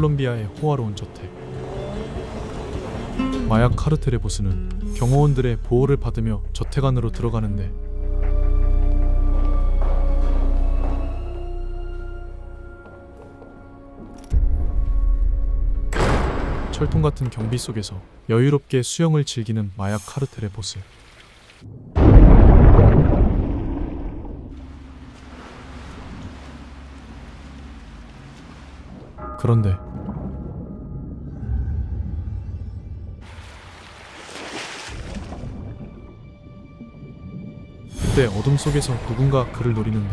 콜롬비아의 호화로운 저택. 마약 카르텔의 보스는 경호원들의 보호를 받으며 저택 안으로 들어가는데 철통 같은 경비 속에서 여유롭게 수영을 즐기는 마약 카르텔의 보스. 그런데 그때 어둠 속에서 누군가 그를 노리는데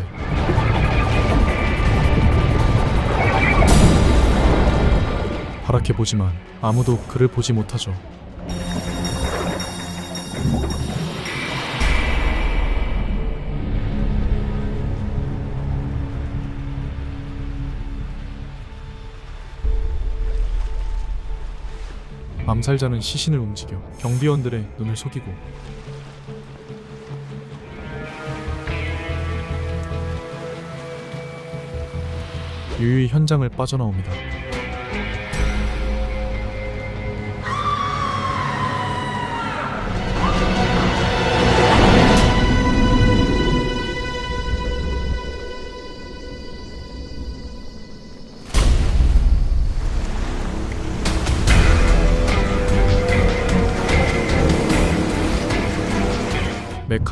파랗게 보지만 아무도 그를 보지 못하죠. 암살자는 시신을 움직여 경비원들의 눈을 속이고 유유히 현장을 빠져나옵니다.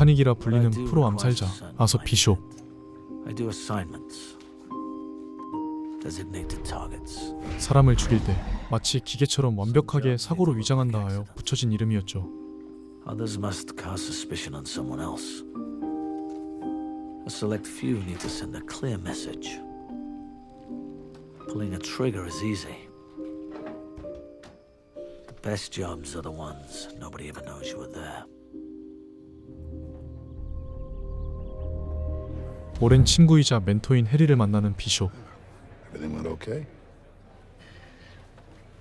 메카닉이라 불리는 프로 암살자 아서 비숍 targets. 사람을 죽일 때 마치 기계처럼 완벽하게 사고로 위장한다 하여 붙여진 이름이었죠. Others must cast suspicion on someone else. A select few need to send a clear message. Pulling a trigger is easy. The best jobs are the ones nobody ever knows you were there. 오랜 친구이자 멘토인 해리를 만나는 비숍. Everything went okay?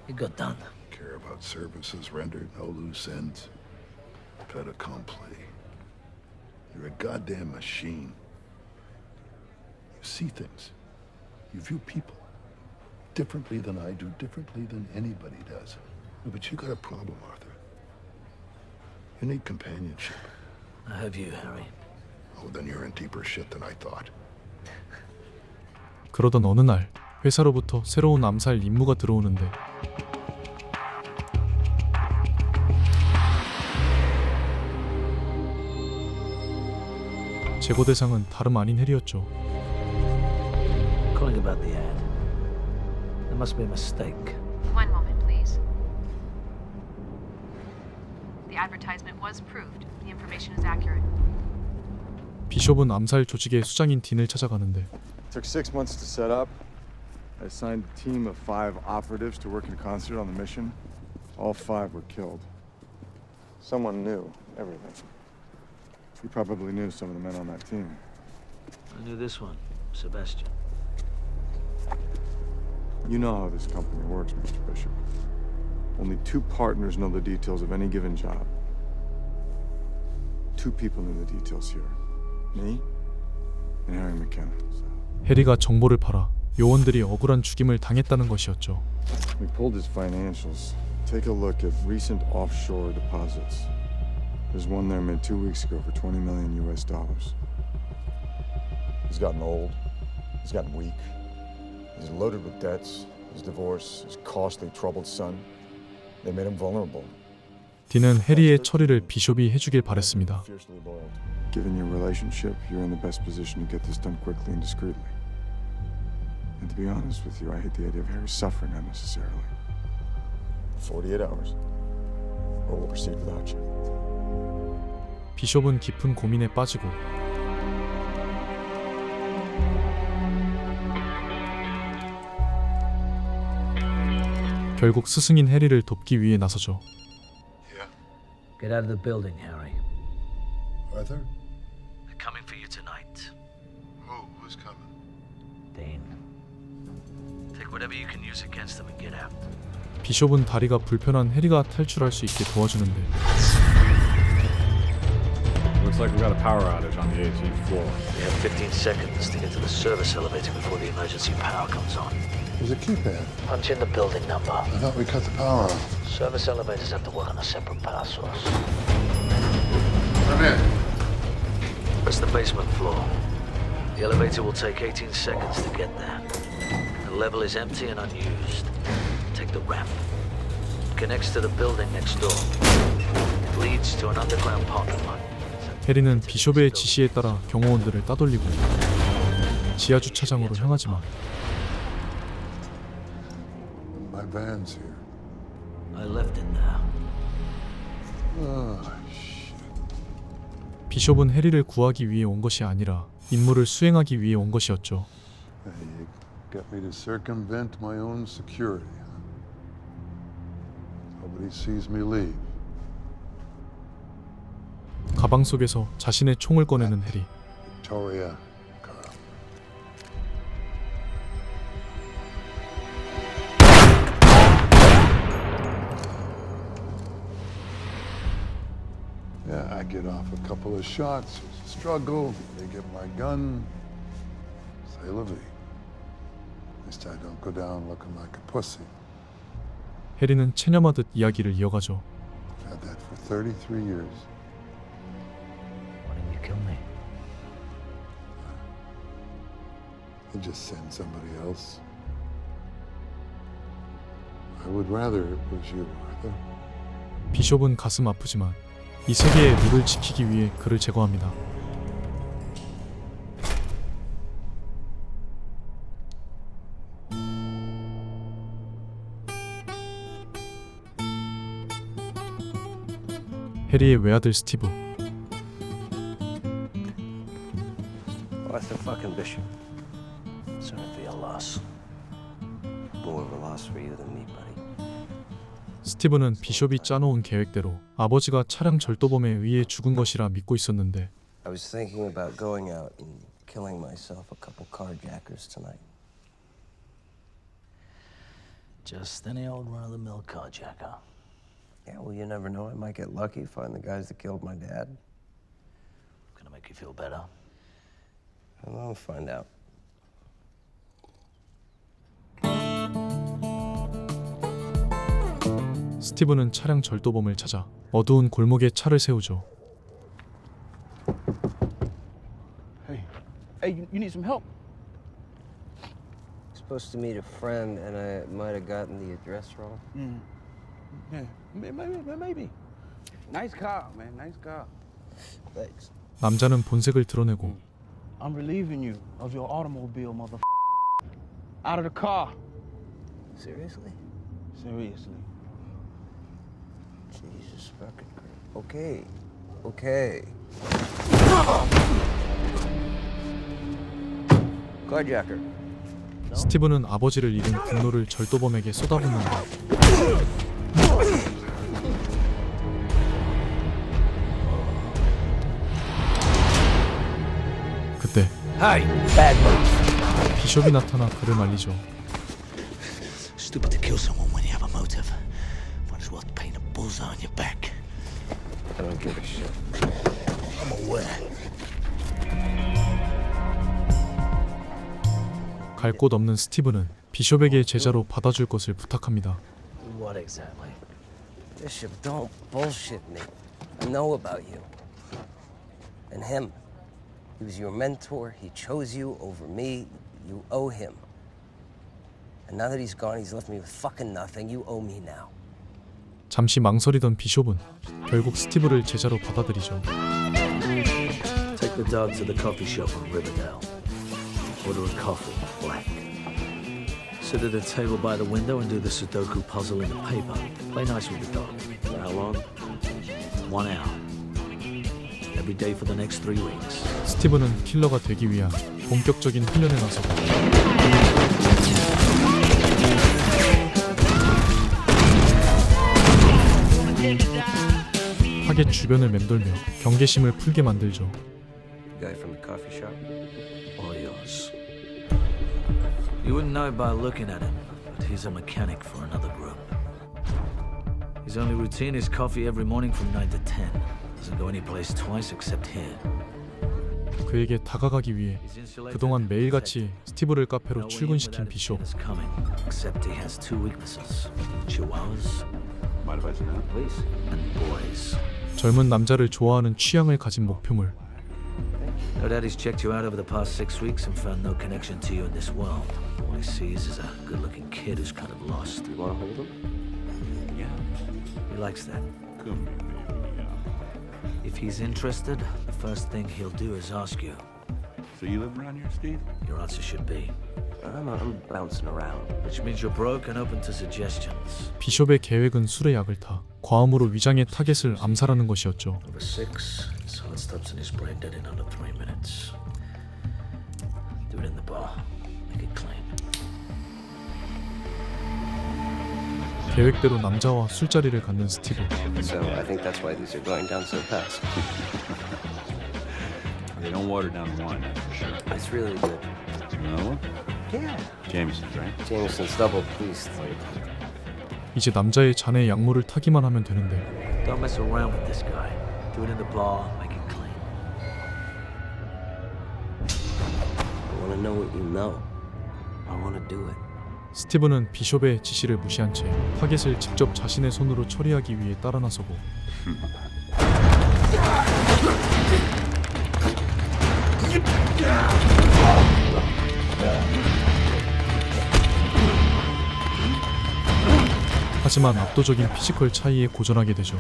It got done. Care about services rendered, no loose ends. Fait accompli. You're a goddamn machine. You see things. You view people differently than I do, differently than anybody does. But you got a problem, Arthur. You need companionship. I have you, Harry. 그러던 어느 날 회사로부터 새로운 암살 임무가 들어오는데 제거 대상은 다름 아닌 해리였죠. Calling about the ad. There must be a mistake. One moment, please. The advertisement was proved. The information is accurate. 비숍은 암살 조직의 수장인 딘을 찾아가는데 Took six months to set up. I assigned a team of five operatives to work in concert on the mission. All five were killed. Someone knew everything. You probably knew some of the men on that team. I knew this one, Sebastian. You know how this company works, Mr. Bishop. Only two partners know the details of any given job. Two people knew the details here. Me and Harry McKenna. 해리가 정보를 팔아 요원들이 억울한 죽임을 당했다는 것이었죠. We pulled his financials. Take a look at recent offshore deposits. There's one there made two weeks ago for 20 million US dollars. He's gotten old. He's gotten weak. He's loaded with debts. His divorce, his costly, troubled son. They made him vulnerable. 딘은 해리의 처리를 비숍이 해주길 바랬습니다. Fiercely loyal. Given your relationship, you're in the best position to get this done quickly and discreetly. And to be honest with you, I hate the idea of Harry suffering unnecessarily. 48 hours. Or we'll proceed without you. 비숍은 깊은 고민에 빠지고 결국 스승인 해리를 돕기 위해 나서죠. Yeah. Get out of the building, Harry. Arthur? They're coming for you tonight. Who? Who's coming? Dane. Take whatever you can use against them and get out. 비숍은 다리가 불편한 해리가 탈출할 수 있게 도와주는데 Looks like we got a power outage on the 18th floor. We have 15 seconds to get to the service elevator before the emergency power comes on. There's a keypad. Punch in the building number. I thought we cut the power off. Service elevators have to work on a separate power source. Come in. It's the basement floor. The elevator will take 18 seconds to get there. The level is empty and unused. Take the ramp. It connects to the building next door. It leads to an underground parking lot. 해리는 비숍의 지시에 따라 경호원들을 따돌리고 지하 주차장으로 향하지만 van's here. I left it there. Oh, shit. 비숍은 해리를 구하기 위해 온 것이 아니라 임무를 수행하기 위해 온 것이었죠. You got me to circumvent my own security? Nobody sees me leave. 가방 속에서 자신의 총을 꺼내는 해리. Victoria, get off a couple of shots. There's a struggle. They get my gun. Say la vie. At least I don't go down looking like a pussy. 해리는 체념하듯 이야기를 이어가죠. I've had that for 33 years. Why didn't you kill me? and just send somebody else. I would rather it was you, Arthur. 비숍은 가슴 아프지만 이 세계의 룰을 지키기 위해 그를 제거합니다. 해리의 외아들 스티브. Sorry for your loss. More of a loss for you than me, buddy. 스티브는 비숍이 짜놓은 계획대로 아버지가 차량 절도범에 의해 죽은 것이라 믿고 있었는데 I was thinking about going out and killing myself a couple carjackers tonight. Just any old run-of-the-mill carjacker. Yeah, well, you never know. I might get lucky, find the guys that killed my dad. Gonna make you feel better. And I'll find out. 스티브는 차량 절도범을 찾아 어두운 골목에 차를 세우죠. Hey, hey, you, you need some help? Supposed to meet a friend, and I might have gotten the address wrong. Yeah, may- maybe, maybe. Nice car, man. Nice car. Thanks. 남자는 본색을 드러내고 I'm relieving you of your automobile, motherfucker. Out of the car. Seriously? Seriously. Okay. Carjacker. 스티브는 아버지를 잃은 분노를 절도범에게 쏟아붓는다. 그때! 비숍이 나타나 그를 말리죠. Stupid to kill someone when you have a motive. Bullseye on your back. I don't give a shit. I'm aware. 갈 곳 없는 스티브는 비숍에게 제자로 받아줄 것을 부탁합니다. What exactly? Bishop, don't bullshit me. I know about you. And him. He was your mentor. He chose you over me. You owe him. And now that he's gone, he's left me with fucking nothing. You owe me now. 잠시 망설이던 비숍은 결국 스티브를 제자로 받아들이죠. Take the dog to the coffee shop in Riverdale. Order a coffee, black. Sit at a table by the window and do the Sudoku puzzle in the paper. Play nice with the dog. For how long? One hour. Every day for the next three weeks. 스티브는 킬러가 되기 위한 본격적인 훈련에 나서고 타겟 주변을 맴돌며 경계심을 풀게 만들죠. The guy from the coffee shop? All yours. You wouldn't know by looking at him, but he's a mechanic for another group. His only routine is coffee every morning from 9 to 10. Doesn't go anyplace twice except here. 그에게 다가가기 위해 그동안 매일같이 스티브를 카페로 출근시킨 비숍. kid is coming, except he has two weaknesses: chihuahuas Mind if I sit down? please, and boys. 젊은 남자를 좋아하는 취향을 가진 목표물. No doubt he's checked you out over the past six weeks and found no connection to you in this world. All he sees is a good-looking kid who's kind of lost. You wanna hold him? Yeah. He likes that. Come here, baby. Yeah. If he's interested, the first thing he'll do is ask you. So you live around here, Steve? Your answer should be, I'm, I'm bouncing around. which means you're broke and open to suggestions. 비숍의 계획은 술에 약을 타 과음으로 위장의 타겟을 암살하는 것이었죠. Number six, his heart stops in his brain dead in under three minutes. Do it in the bar. Make it clean. 계획대로 남자와 술자리를 갖는 스티브. So I think that's why these are going down so fast. They don't water down the wine, that's for sure. It's really good. Another one? Yeah. Jameson's, right? Jameson's double, please. 이제 남자의 잔에 약물을 타기만 하면 되는데 Don't mess around with this guy. Do it in the bar. Make it clean. I wanna know what you know. I wanna do it. 스티브는 비숍의 지시를 무시한 채 타겟을 직접 자신의 손으로 처리하기 위해 따라 나서고 하지만 압도적인 피지컬 차이에 고전하게 되죠.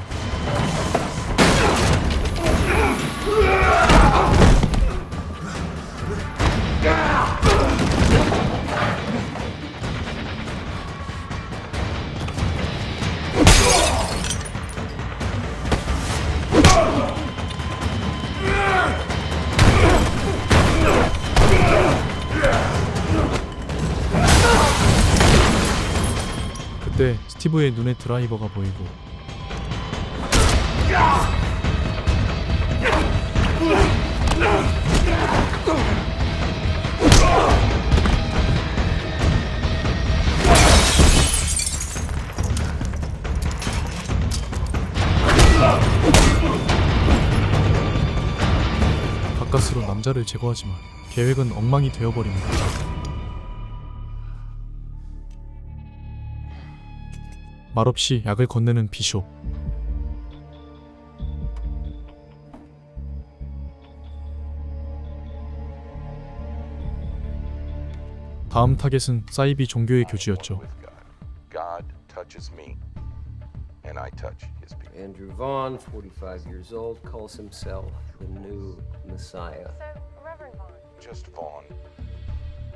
스티브의 눈에 드라이버가 보이고 가까스로 남자를 제거하지만 계획은 엉망이 되어버립니다. 말없이 약을 건네는 비숍. 다음 타겟은 사이비 종교의 교주였죠. with God. God touches me, and I touch his people. Andrew Vaughn, 45 years old, calls himself the new Messiah. Just Vaughn.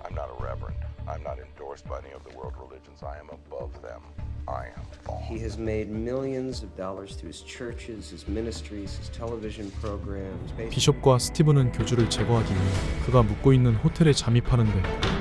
I'm not a reverend. I'm not endorsed by any of the world religions. I am above them. I am Vaughn. He has made millions of dollars through his churches, his ministries, his television programs. 비숍과 스티브는 교주를 제거하기 위해 그가 묵고 있는 호텔에 잠입하는데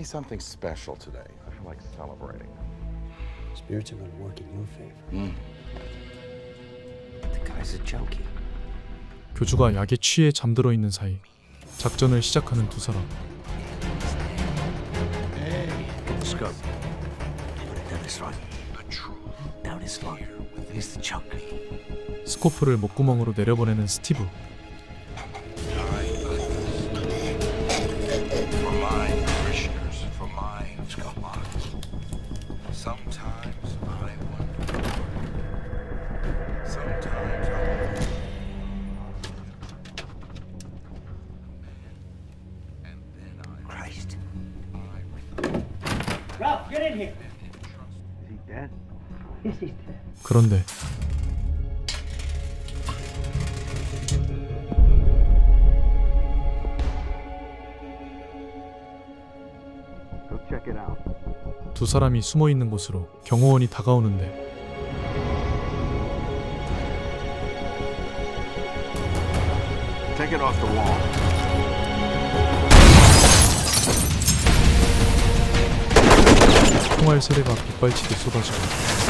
me something special today. I feel like celebrating. Spirits are going to work in your favor. The guy's a junkie. 교주가 약에 취해 잠들어 있는 사이 작전을 시작하는 두 사람. Get the scope. Put it down his throat. Down his throat. Here's the choke. 스코프를 목구멍으로 내려보내는 스티브. 그런데 두 사람이 숨어 있는 곳으로 경호원이 다가오는데 Take it off the wall. 총알 세례가 빗발치듯 쏟아지고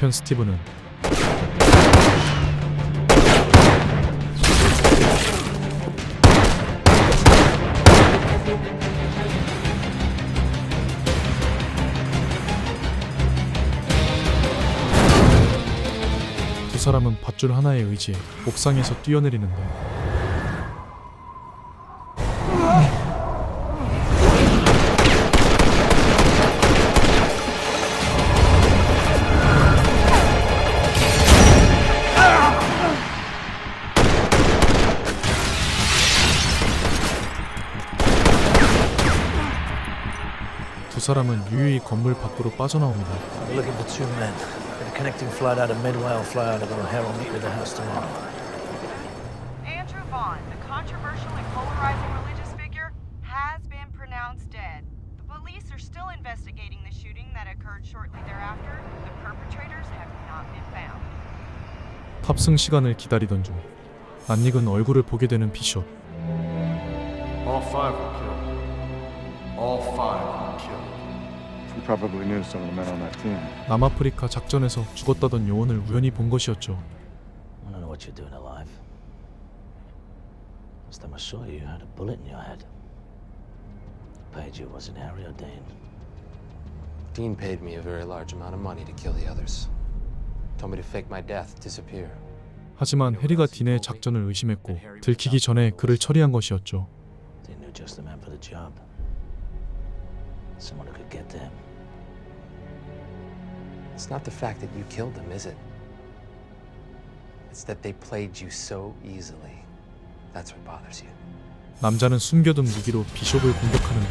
한편 스티브는 밧줄 하나에 의지해 옥상에서 뛰어내리는데 두 사람은 유유히 건물 밖으로 빠져나옵니다. Connecting flight out of Midway or fly out of O'Hare. I'll meet you at the house tomorrow. Andrew Vaughn, the controversial and polarizing religious figure, has been pronounced dead. The police are still investigating the shooting that occurred shortly thereafter. The perpetrators have not been found. 탑승 시간을 기다리던 중 낯익은 얼굴을 보게 되는 비숍. All five were killed. All five were killed. You probably knew some of the men on that team. 남아프리카 작전에서 죽었다던 요원을 우연히 본 것이었죠. I don't know what you're doing alive. Last time I saw you, you had a bullet in your head. Who paid you? Was it Harry or Dane? Dean paid me a very large amount of money to kill the others. Told me to fake my death, disappear. 하지만 해리가 딘의 작전을 의심했고 들키기 전에 그를 처리한 것이었죠. They knew just the man for the job. Someone who could get them. It's not the fact that you killed them, is it? It's that they played you so easily. That's what bothers you. 남자는 숨겨둔 무기로 비숍을 공격하는데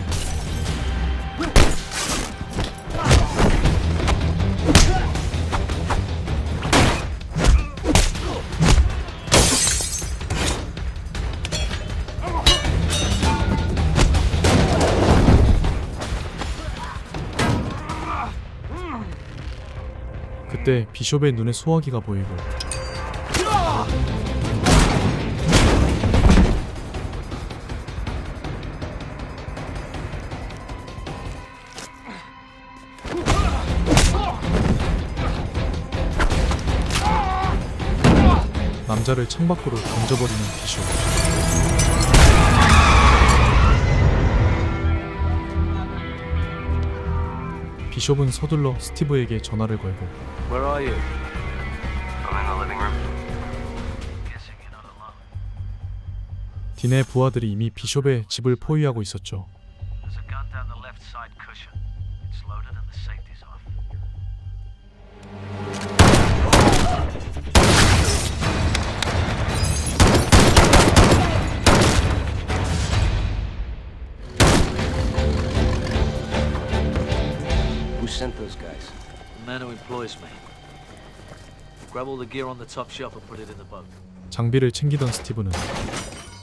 그때 비숍의 눈에 소화기가 보이고 남자를 창밖으로 던져버리는 비숍. 비숍은 서둘러 스티브에게 전화를 걸고 Where are you? I'm in the living room. Guessing you're not alone. 딘의 부하들이 이미 비숍의 집을 포위하고 있었죠. Sent those guys? The man who employs me. Grab all the gear on the top shelf and put it in the boat. 장비를 챙기던 스티브는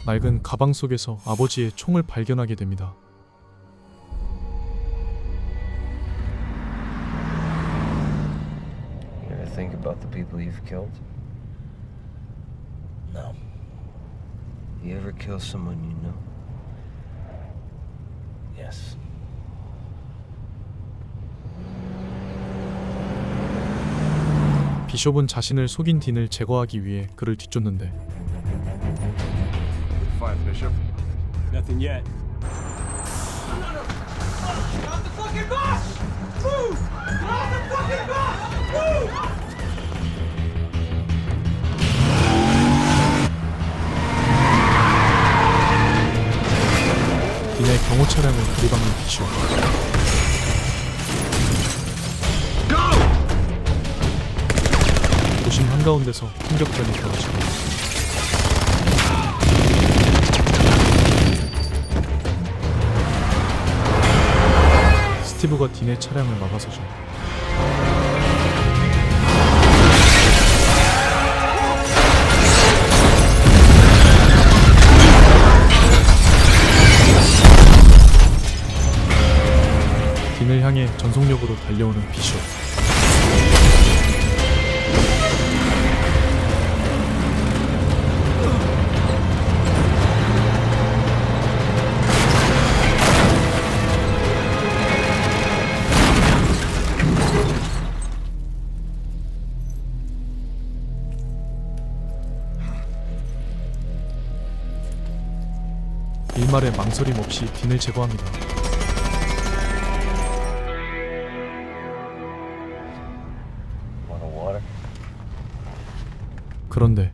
낡은 가방 속에서 아버지의 총을 발견하게 됩니다. You ever think about the people you've killed? No. You ever kill someone you know? Yes. 비숍은 자신을 속인 딘을 제거하기 위해 그를 뒤쫓는데 Five, Bishop. Nothing yet. 딘의 경호 차량을 들이박는 비숍. 한가운데서 총격전이 벌어지고 스티브가 딘의 차량을 막아서죠. 딘을 향해 전속력으로 달려오는 비숍. 말에 망설임 없이 딘을 제거합니다. 그런데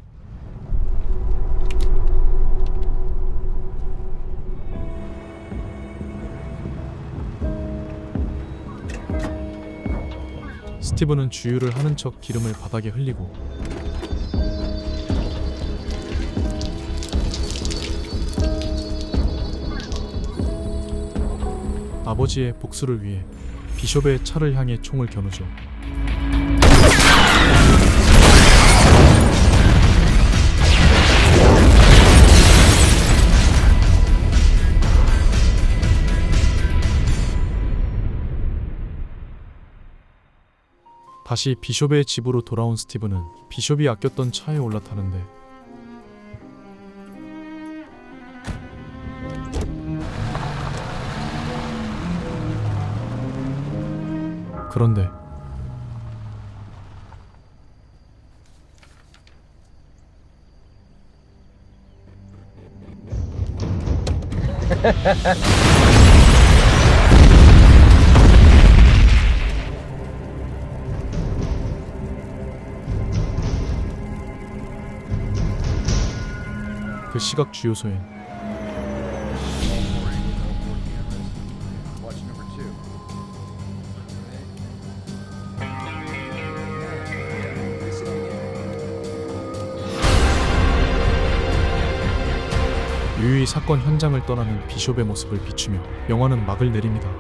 스티브는 주유를 하는 척 기름을 바닥에 흘리고 아버지의 복수를 위해 비숍의 차를 향해 총을 겨누죠. 다시 비숍의 집으로 돌아온 스티브는 비숍이 아꼈던 차에 올라타는데 그런데. 그 시각 주요소엔 사건 현장을 떠나는 비숍의 모습을 비추며 영화는 막을 내립니다.